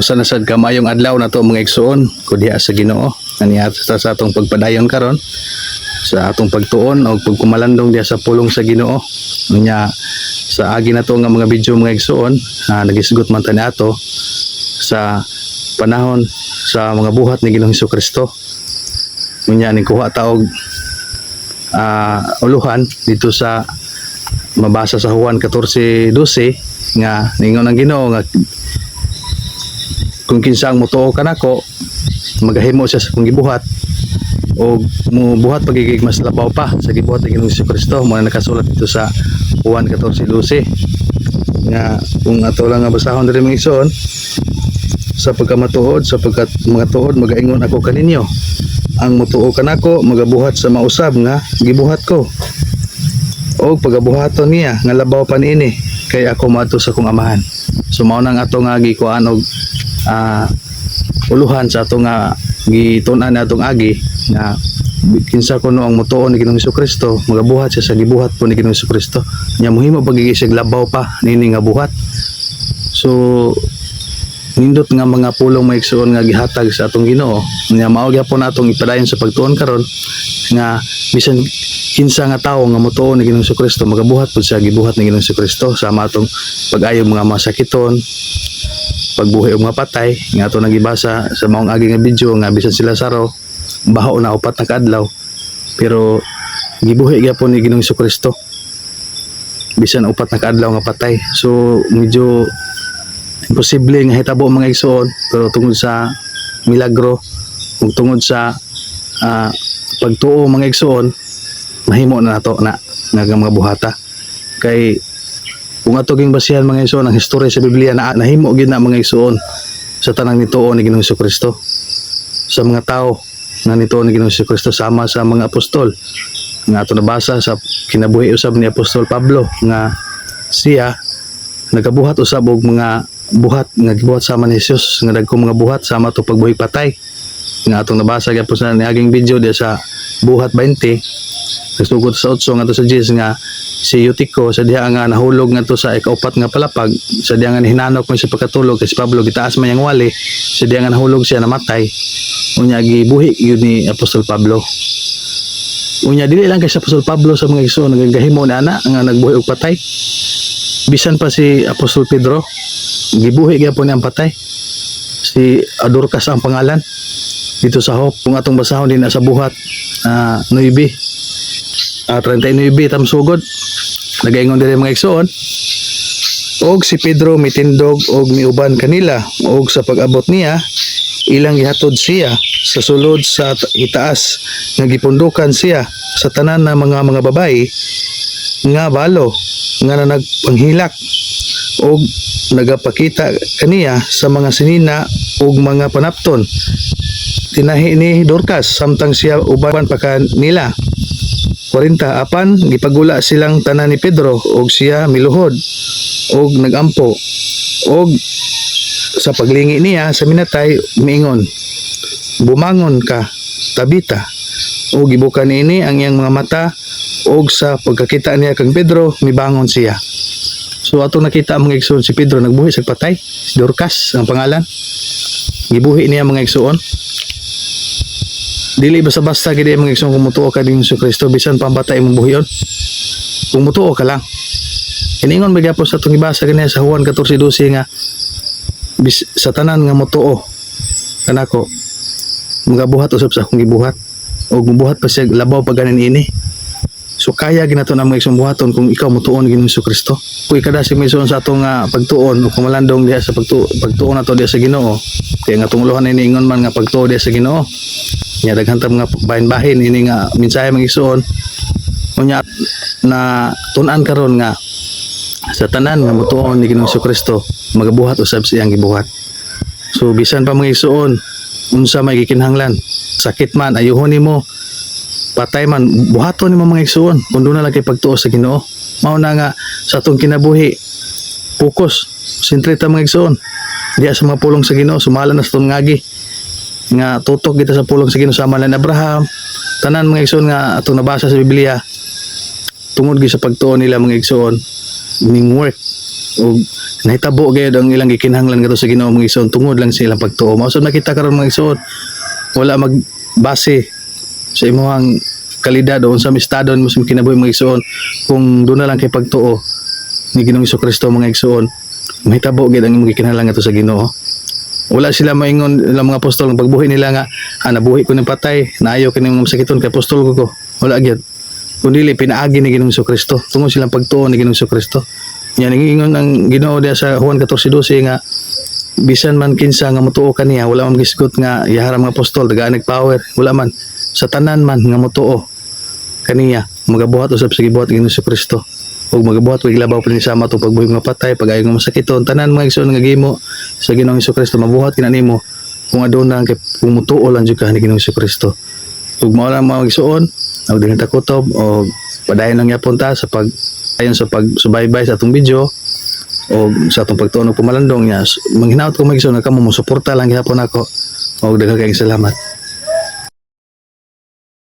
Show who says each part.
Speaker 1: Usa na sad kamayong adlaw na to mga igsoon kudiha sa Ginoo. Ani sa, atong pagpadayon karon. Sa atong pagtuon o pagkumalandong diha sa pulong sa Ginoo. Nya sa agi na to nga mga video mga igsoon ah, nagisgot man tani ato sa panahon sa mga buhat ni Ginoong Kristo unya ni kuha taog ah, uluhan dito sa mabasa sa Juan 14:12 nga ningon ang Ginoo nga kung kinsa ang mutuo ka nako magahimo siya sa kung gibuhat. O mo buhat pagigig mas labaw pa sa gibuhat ng Ginoong Kristo mo na nakasulat dito sa Juan 14:12 nga kung ato lang nga basahon diri mga igsoon sa pagkamatuod sapagkat mga tuod magaingon ako kaninyo. Ang mutuo kanako magabuhat sa mausab nga gibuhat ko. O pagabuhaton niya nga labaw pa niini kay ako maadto sa kong amahan. So mao nang ato nga gikuan og ah, uluhan sa ato nga gitun-an atong agi nga kinsa kuno ang mutuo ni Ginoong Kristo magabuhat siya sa gibuhat po ni Ginoong Kristo nya muhimo pagigisig labaw pa nini nga buhat. So nindot nga mga pulong maigsoon nga gihatag sa atong Ginoo nya mao gyapon atong ipadayon sa pagtuon karon nga bisan kinsa nga tawo nga motuo ni Ginoong Kristo magabuhat pud sa gibuhat ni Ginoong Kristo sama atong pag-ayo mga masakiton pagbuhi og mga patay nga ato nagibasa sa maong agi nga video nga bisan sila saro baho na upat na kaadlaw. Pero gibuhi gyapon ni Ginoong Kristo bisan upat na kaadlaw nga patay. So medyo imposible nga hitabo mga igsoon pero tungod sa milagro ug tungod sa ah, pagtuo mga igsoon mahimo na nato na nga mga buhata. Kay kung ato ging basihan mga igsoon ang historya sa Biblia na nahimo gyud na mga igsoon sa tanang nituo ni Ginoong Kristo sa mga tao na nituo ni Ginoong Kristo sama sa mga apostol. Nga ato nabasa sa kinabuhi usab ni apostol Pablo nga siya nagabuhat usab og mga buhat nga gibuhat sama ni Jesus nga dagko mga buhat sama to pagbuhi patay nga atong nabasa gyapon sa niaging video diya sa buhat 20 nagsugod sa 8 nga to sa Jesus nga si Eutico sa diha nga nahulog nga to sa ikaupat nga palapag. Sa diha nga hinanok mo sa pagkatulog. Kay si Pablo gitaas man yang wali. Sa diha nga nahulog siya namatay. Unya gibuhi yun ni Apostol Pablo. Unya dili lang kay sa Apostol Pablo sa mga igsoon nagahimo na ana nga nagbuhi og patay. Bisan pa si Apostol Pedro. Gibuhi gyapon ang patay. Si Adorcas ang pangalan dito sa Hope kung atong basahon din sa buhat uh, 9 uh, 39 tamsugod. Nagaingon diri mga igsoon. Og si Pedro mitindog og miuban kanila og sa pag-abot niya ilang gihatod siya sa sulod sa ta- itaas. Nga gipundukan siya sa tanan ng mga mga babayi nga balo nga na nagpanghilak og nagapakita kaniya sa mga sinina ug mga panapton. Tinahi ni Dorcas samtang siya uban pa kanila 40 apan gipagula silang tanan ni Pedro og siya miluhod og nagampo og sa paglingi niya sa minatay miingon bumangon ka tabita o gibukan ini ang iyang mga mata og sa pagkakita niya kang Pedro mibangon siya so ato nakita ang mga igsoon. Si Pedro nagbuhi sa patay. Si Dorcas ang pangalan. Gibuhi niya mga igsoon. Dili basta-basta gid mga igsoon kung ka din sa Kristo. Bisan pambatay mong buhiyon. Kung mutuo ka lang. Iningon ba gyapon sa itong ibasa kaniya sa Juan 14:12 nga bis, sa tanan nga mutuo kanako magabuhat usab sa akong gibuhat. O mubuhat pa siya labaw pa ganin ini so kaya ginato na mga buhaton kung ikaw mutuon Ginoong Hesus Kristo. Kung ikada si mission sa atong nga pagtuon o kumalandong diha sa pagtu pagtuon nato diha sa Ginoo kaya nga tunguluhan ini ingon man nga pagtuo diha sa Ginoo nya daghan ta mga bahin-bahin ini nga mensahe mga igsoon unya na tunan karon nga sa tanan nga mutuon ni Ginoong Kristo magabuhat usab siyang gibuhat. So bisan pa mga igsoon unsa may gikinahanglan sakit man ayuhon nimo patay man buhaton nimo mga igsoon kun na lang kay pagtuo sa Ginoo. Mao na nga sa atong kinabuhi focus sentrita mga igsoon diya sa mga pulong sa Ginoo sumala na sa atong ngagi. Nga tutok kita sa pulong sa Ginoo sama ni Abraham. Tanan mga igsoon nga atong nabasa sa Biblia tungod gyud sa pagtuo nila mga igsoon ning work. Ug nahitabo gyud ang ilang gikinahanglan kadto sa Ginoo mga igsoon tungod lang sa ilang pagtuo. Mao sad makita karon mga igsoon wala magbase sa imong kalidad o sa estado mo sa kinabuhi mga igsoon. Kung doon na lang kay pagtuo ni Ginoong Kristo mga igsoon mahitabo gyud ang imong gikinahanglan kadto sa Ginoo. Wala sila maingon ilang mga apostol ang pagbuhi nila nga ah, nabuhi ko ng patay naayo kini mga masakiton kay apostol ko ko. Wala gyud. Kundi pinaagi ni Ginoong Kristo tungod silang pagtuo ni Ginoong Kristo yan ingon ang Ginoo diya sa Juan 14:12 nga bisan man kinsa nga mutuo kaniya wala man gisgot nga yahara mga apostol dagaan power wala man. Sa tanan man nga mutuo kaniya magabuhat usab sa gibuhat ng Ginoong Kristo ug magabuhat ug ilabaw pa ni sama to pagbuhi nga patay pagayo nga masakiton tanan mga igsoon nga gimo sa Ginoong Kristo mabuhat kina nimo kung aduna kay kung mutuo lang jud ka ni Ginoong Kristo ug mao lang mga igsoon ug dili takutob o padayon lang yapon ta sa pag ayon sa pagsubaybay sa atong video o sa atong pagtuon og pumalandong niya manghinaot ko mga igsoon nga kamo mo suporta lang gyapon ako. Og daghang salamat